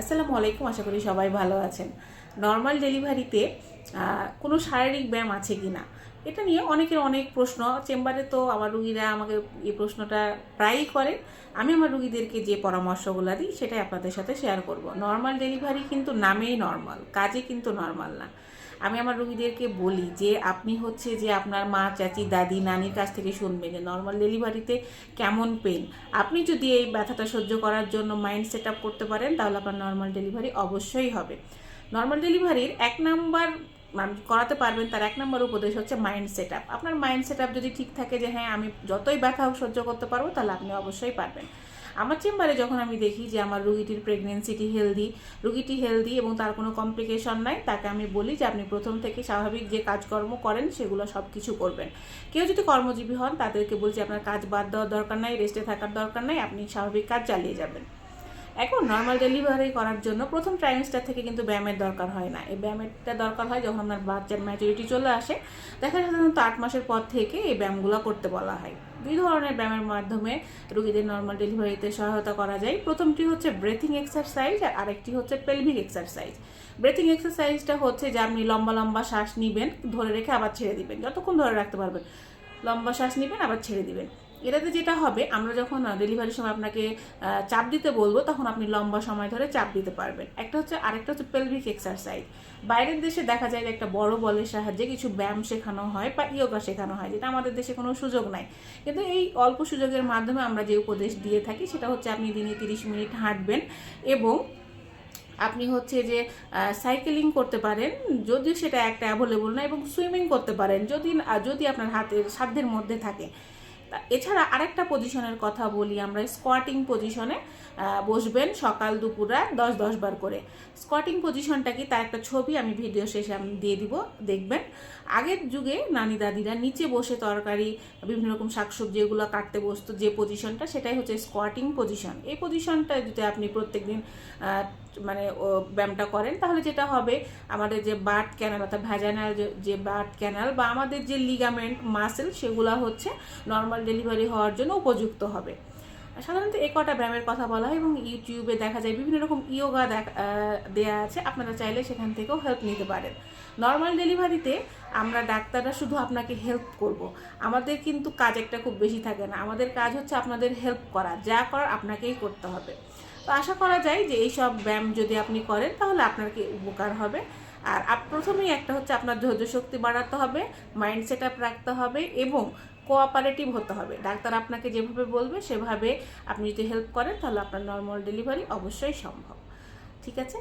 আসসালামু আলাইকুম আশা করি সবাই ভালো আছেন। নর্মাল ডেলিভারিতে কোনো শারীরিক ব্যায়াম আছে কি না? এটা নিয়ে অনেকের অনেক প্রশ্ন। চেম্বারে তো আমার রুগীরা আমাকে এই প্রশ্নটা প্রায়ই করে। আমি আমার রুগীদেরকে যে পরামর্শগুলো দিই, সেটাই আপনাদের সাথে শেয়ার করব। নর্মাল ডেলিভারি কিন্তু নামেই নর্মাল কাজে কিন্তু নর্মাল না। আমি আমার রুগীদেরকে বলি যে, আপনি হচ্ছে যে আপনার মা, চাচি, দাদি, নানির কাছ থেকে শুনবেন যে নর্মাল ডেলিভারিতে কেমন পেন আপনি যদি এই ব্যথাটা সহ্য করার জন্য মাইন্ড সেট আপ করতে পারেন, তাহলে আপনার নর্মাল ডেলিভারি অবশ্যই হবে। নর্মাল ডেলিভারির এক নাম্বার করাতে পারবেন, তার এক নম্বর উপদেশ হচ্ছে মাইন্ড সেট আপ আপনার মাইন্ড সেট আপ যদি ঠিক থাকে যে হ্যাঁ আমি যতই ব্যথা সহ্য করতে পারব, তাহলে আপনি অবশ্যই পারবেন। আমার চেম্বারে যখন আমি দেখি যে আমার রুগীটির প্রেগনেন্সিটি হেলদি রুগীটি হেলদি এবং তার কোনো কমপ্লিকেশন নাই, তাকে আমি বলি যে আপনি প্রথম থেকে স্বাভাবিক যে কাজকর্ম করেন, সেগুলো সব কিছু করবেন। কেউ যদি কর্মজীবী হন, তাদেরকে বলছি আপনার কাজ বাদ দেওয়ার দরকার নাই রেস্টে থাকার দরকার নাই, আপনি স্বাভাবিক কাজ চালিয়ে যাবেন। এখন নর্মাল ডেলিভারি করার জন্য প্রথম ট্রাইমিস্টার থেকে কিন্তু ব্যায়ামের দরকার হয় না। এই ব্যায়ামেরটা দরকার হয় যখন আপনার বাচ্চার ম্যাচুরিটি চলে আসে। দেখা যায় সাধারণত আট মাসের পর থেকে এই ব্যায়ামগুলো করতে বলা হয়। দুই ধরনের ব্যায়ামের মাধ্যমে রোগীদের নর্মাল ডেলিভারিতে সহায়তা করা যায়। প্রথমটি হচ্ছে ব্রেথিং এক্সারসাইজ আর আরেকটি হচ্ছে পেলভিক এক্সারসাইজ ব্রেথিং এক্সারসাইজটা হচ্ছে যে আপনি লম্বা লম্বা শ্বাস নিবেন, ধরে রেখে আবার ছেড়ে দিবেন। যতক্ষণ ধরে রাখতে পারবেন। লম্বা শ্বাস নেবেন, আবার ছেড়ে দিবেন। এটাতে যেটা হবে, আমরা যখন ডেলিভারির সময় আপনাকে চাপ দিতে বলব, তখন আপনি লম্বা সময় ধরে চাপ দিতে পারবেন। একটা হচ্ছে, আরেকটা হচ্ছে পেলভিক এক্সারসাইজ বাইরের দেশে দেখা যায় যে একটা বড় বলের সাহায্যে কিছু ব্যায়াম শেখানো হয় বা ইয়োগা শেখানো হয়, যেটা আমাদের দেশে কোনো সুযোগ নাই। কিন্তু এই অল্প সুযোগের মাধ্যমে আমরা যে উপদেশ দিয়ে থাকি, সেটা হচ্ছে আপনি দিনে তিরিশ মিনিট হাঁটবেন এবং আপনি হচ্ছে যে সাইকেলিং করতে পারেন, যদিও সেটা একটা অ্যাভেলেবল না এবং সুইমিং করতে পারেন। যদি যদি আপনার হাতের, সাধ্যের মধ্যে থাকে এছাড়া আরেকটা পজিশনের কথা বলি আমরা স্কোয়াটিং পজিশনে বসবেন সকাল, দুপুর দশ দশ বার করে। স্কোয়াটিং পজিশনটা কি? তার একটা ছবি আমি ভিডিও শেষে আমি দিয়ে দিব, দেখবেন। আগের যুগে নানি, দাদিরা নিচে বসে তরকারি, বিভিন্ন রকম শাকসবজি এগুলো কাটতে বসতো, যে পজিশনটা সেটাই হচ্ছে স্কোয়াটিং পজিশন এই পজিশনটা যদি আপনি প্রত্যেকদিন মানে ব্যায়ামটা করেন, তাহলে যেটা হবে, আমাদের যে বার্ট ক্যানাল অর্থাৎ ভ্যাজানাল যে বার্ট ক্যানাল বা আমাদের যে লিগামেন্ট মাসেল সেগুলো হচ্ছে নর্মাল ডেলিভারি হওয়ার জন্য উপযুক্ত হবে। সাধারণত এই কটা ব্যায়ামের কথা বলা হয় এবং ইউটিউবে দেখা যায় বিভিন্ন রকম ইয়োগা দেয়া আছে। আপনারা চাইলে সেখান থেকেও হেল্প নিতে পারেন। নর্মাল ডেলিভারিতে আমরা ডাক্তাররা শুধু আপনাকে হেল্প করব। আমাদের কিন্তু কাজ একটা খুব বেশি থাকে না। আমাদের কাজ হচ্ছে আপনাদের হেল্প করা। যা করার আপনাকেই করতে হবে। তো আশা করা যায় যে এইসব ব্যায়াম যদি আপনি করেন তাহলে আপনার কি উপকার হবে। আর প্রথমেই একটা হচ্ছে আপনার ধৈর্য শক্তি বাড়াতে হবে মাইন্ড সেট আপ রাখতে হবে এবং কোঅপারেটিভ হতে হবে। ডাক্তার আপনাকে যেভাবে বলবে, সেভাবে আপনি যদি হেল্প করেন, তাহলে আপনার নর্মাল ডেলিভারি অবশ্যই সম্ভব। ঠিক আছে?